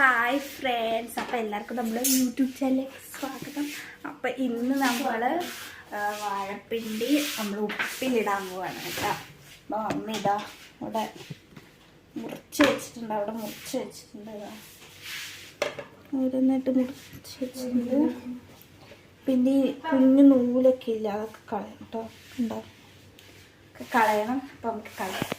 Hi friends അപ്പോൾ എല്ലാവർക്കും നമ്മുടെ യൂട്യൂബ് ചാനലിലേക്ക് സ്വാഗതം. അപ്പോൾ ഇന്ന് നമ്മൾ വാഴപ്പിണ്ടി നമ്മൾ ഉപ്പിലിടാൻ പോവാണ് കേട്ടോ. അപ്പോൾ അമ്മ ഇതാ ഇവിടെ മുറിച്ച് വെച്ചിട്ടുണ്ട്. അവിടെ മുറിച്ച് വെച്ചിട്ടുണ്ട് ഓരോന്നായിട്ട് മുറിച്ച് വെച്ചിട്ടുണ്ട്. പിന്നെ കുഞ്ഞു നൂലൊക്കെ ഇല്ല? അതൊക്കെ കളയണം കേട്ടോ. ഉണ്ടോ കളയണം. അപ്പോൾ നമുക്ക് കളയാം.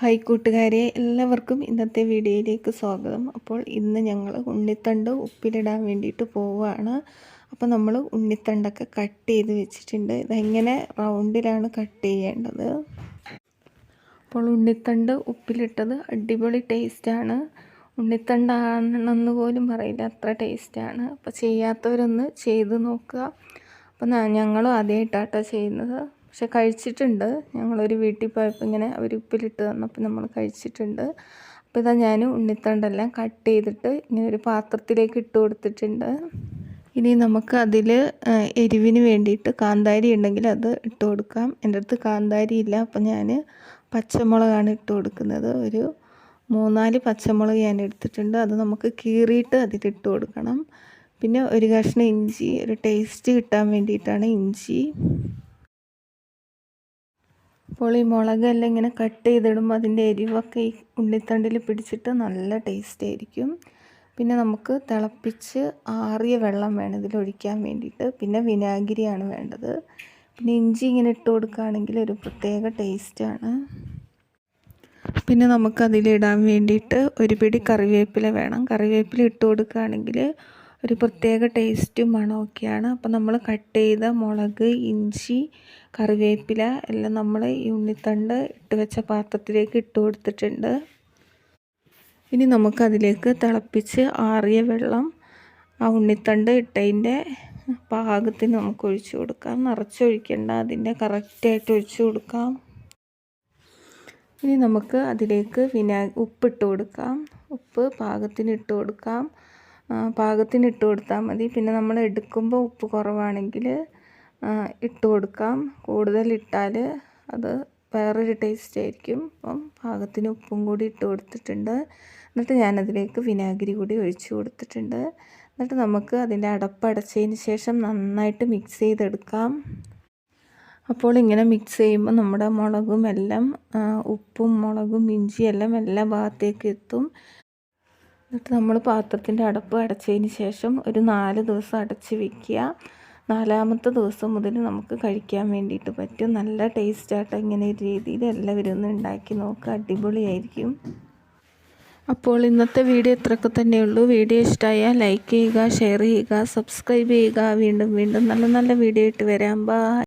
ഹായ് കൂട്ടുകാരെ എല്ലാവർക്കും ഇന്നത്തെ വീഡിയോയിലേക്ക് സ്വാഗതം. അപ്പോൾ ഇന്ന് ഞങ്ങൾ ഉണ്ണിത്തണ്ട് ഉപ്പിലിടാൻ വേണ്ടിയിട്ട് പോവുകയാണ്. അപ്പോൾ നമ്മൾ ഉണ്ണിത്തണ്ടൊക്കെ കട്ട് ചെയ്ത് വെച്ചിട്ടുണ്ട്. ഇതെങ്ങനെ റൗണ്ടിലാണ് കട്ട് ചെയ്യേണ്ടത്? അപ്പോൾ ഉണ്ണിത്തണ്ട് ഉപ്പിലിട്ടത് അടിപൊളി ടേസ്റ്റാണ്. ഉണ്ണിത്തണ്ടാണെന്ന് പോലും പറയില്ല അത്ര ടേസ്റ്റാണ്. അപ്പോൾ ചെയ്യാത്തവരൊന്ന് ചെയ്ത് നോക്കുക. അപ്പോൾ ഞങ്ങളും ആദ്യമായിട്ടാട്ടോ ചെയ്യുന്നത്. പക്ഷെ കഴിച്ചിട്ടുണ്ട്. ഞങ്ങളൊരു വീട്ടിൽ പോയപ്പോൾ ഇങ്ങനെ അവർ ഉപ്പിലിട്ട് തന്നപ്പോൾ നമ്മൾ കഴിച്ചിട്ടുണ്ട്. അപ്പോൾ ഇതാ ഞാൻ ഉണ്ണിത്തണ്ടെല്ലാം കട്ട് ചെയ്തിട്ട് ഇങ്ങനെ ഒരു പാത്രത്തിലേക്ക് ഇട്ട് കൊടുത്തിട്ടുണ്ട്. ഇനി നമുക്ക് അതിൽ എരിവിന് വേണ്ടിയിട്ട് കാന്താരി ഉണ്ടെങ്കിൽ അത് ഇട്ട് കൊടുക്കാം. എന്റെ അടുത്ത് കാന്താരി ഇല്ല. അപ്പോൾ ഞാൻ പച്ചമുളകാണ് ഇട്ട് കൊടുക്കുന്നത്. ഒരു മൂന്നാൽ പച്ചമുളക് ഞാൻ എടുത്തിട്ടുണ്ട്. അത് നമുക്ക് കീറിയിട്ട് അതിലിട്ട് കൊടുക്കണം. പിന്നെ ഒരു കഷ്ണം ഇഞ്ചി ഒരു ടേസ്റ്റ് കിട്ടാൻ വേണ്ടിയിട്ടാണ് ഇഞ്ചി. അപ്പോൾ ഈ മുളകെല്ലാം ഇങ്ങനെ കട്ട് ചെയ്തിടുമ്പോൾ അതിന്റെ എരിവൊക്കെ ഈ ഉള്ളിത്തണ്ടിൽ പിടിച്ചിട്ട് നല്ല ടേസ്റ്റ് ആയിരിക്കും. പിന്നെ നമുക്ക് തിളപ്പിച്ച് ആറിയ വെള്ളം വേണം ഇതിലൊഴിക്കാൻ വേണ്ടിയിട്ട്. പിന്നെ വിനാഗിരിയാണ് വേണ്ടത്. പിന്നെ ഇഞ്ചി ഇങ്ങനെ ഇട്ട് കൊടുക്കുകയാണെങ്കിൽ ഒരു പ്രത്യേക ടേസ്റ്റാണ് പിന്നെ നമുക്കതിലിടാൻ വേണ്ടിയിട്ട് ഒരു പിടി കറിവേപ്പില വേണം. കറിവേപ്പില ഇട്ട് കൊടുക്കുകയാണെങ്കിൽ ഒരു പ്രത്യേക ടേസ്റ്റും മണമൊക്കെയാണ് അപ്പോൾ നമ്മൾ കട്ട് ചെയ്ത മുളക് ഇഞ്ചി കറിവേപ്പില എല്ലാം നമ്മൾ ഈ ഉണ്ണിത്തണ്ട് ഇട്ട് വെച്ച പാത്രത്തിലേക്ക് ഇട്ട് കൊടുത്തിട്ടുണ്ട്. ഇനി നമുക്കതിലേക്ക് തിളപ്പിച്ച് ആറിയ വെള്ളം ആ ഉണ്ണിത്തണ്ട് ഇട്ടതിന്റെ പാകത്തിന് നമുക്ക് ഒഴിച്ചു കൊടുക്കാം. നിറച്ചൊഴിക്കേണ്ട അതിന്റെ കറക്റ്റായിട്ട് ഒഴിച്ചു കൊടുക്കാം. ഇനി നമുക്ക് അതിലേക്ക് വിനാ ഉപ്പിട്ട് കൊടുക്കാം. ഉപ്പ് പാകത്തിന് ഇട്ട് കൊടുക്കാം. പാകത്തിന് ഇട്ട് കൊടുത്താൽ മതി. പിന്നെ നമ്മൾ എടുക്കുമ്പോൾ ഉപ്പ് കുറവാണെങ്കിൽ ഇട്ട് കൊടുക്കാം. കൂടുതൽ ഇട്ടാൽ അത് വേറൊരു ടേസ്റ്റ് ആയിരിക്കും. അപ്പം പാകത്തിന് ഉപ്പും കൂടി ഇട്ട് കൊടുത്തിട്ടുണ്ട്. എന്നിട്ട് ഞാനതിലേക്ക് വിനാഗിരി കൂടി ഒഴിച്ച് കൊടുത്തിട്ടുണ്ട്. എന്നിട്ട് നമുക്ക് അതിന്റെ അടപ്പടച്ചതിന് ശേഷം നന്നായിട്ട് മിക്സ് ചെയ്തെടുക്കാം. അപ്പോൾ ഇങ്ങനെ മിക്സ് ചെയ്യുമ്പോൾ നമ്മുടെ മുളകും എല്ലാം ഉപ്പും മുളകും ഇഞ്ചിയും എല്ലാം എല്ലാ ഭാഗത്തേക്ക് എത്തും. എന്നിട്ട് നമ്മൾ പാത്രത്തിന്റെ അടപ്പ് അടച്ചതിന് ശേഷം ഒരു നാല് ദിവസം അടച്ച് വെക്കുക. നാലാമത്തെ ദിവസം മുതൽ നമുക്ക് കഴിക്കാൻ വേണ്ടിയിട്ട് പറ്റും. നല്ല ടേസ്റ്റായിട്ട് ഇങ്ങനെ ഒരു രീതിയിൽ എല്ലാവരും ഒന്ന് ഉണ്ടാക്കി നോക്കുക അടിപൊളിയായിരിക്കും. അപ്പോൾ ഇന്നത്തെ വീഡിയോ ഇത്രയൊക്കെ തന്നെയുള്ളൂ വീഡിയോ ഇഷ്ടമായാൽ ലൈക്ക് ചെയ്യുക ഷെയർ ചെയ്യുക സബ്സ്ക്രൈബ് ചെയ്യുക. വീണ്ടും വീണ്ടും നല്ല നല്ല വീഡിയോ ഇട്ട് വരാം. ബാ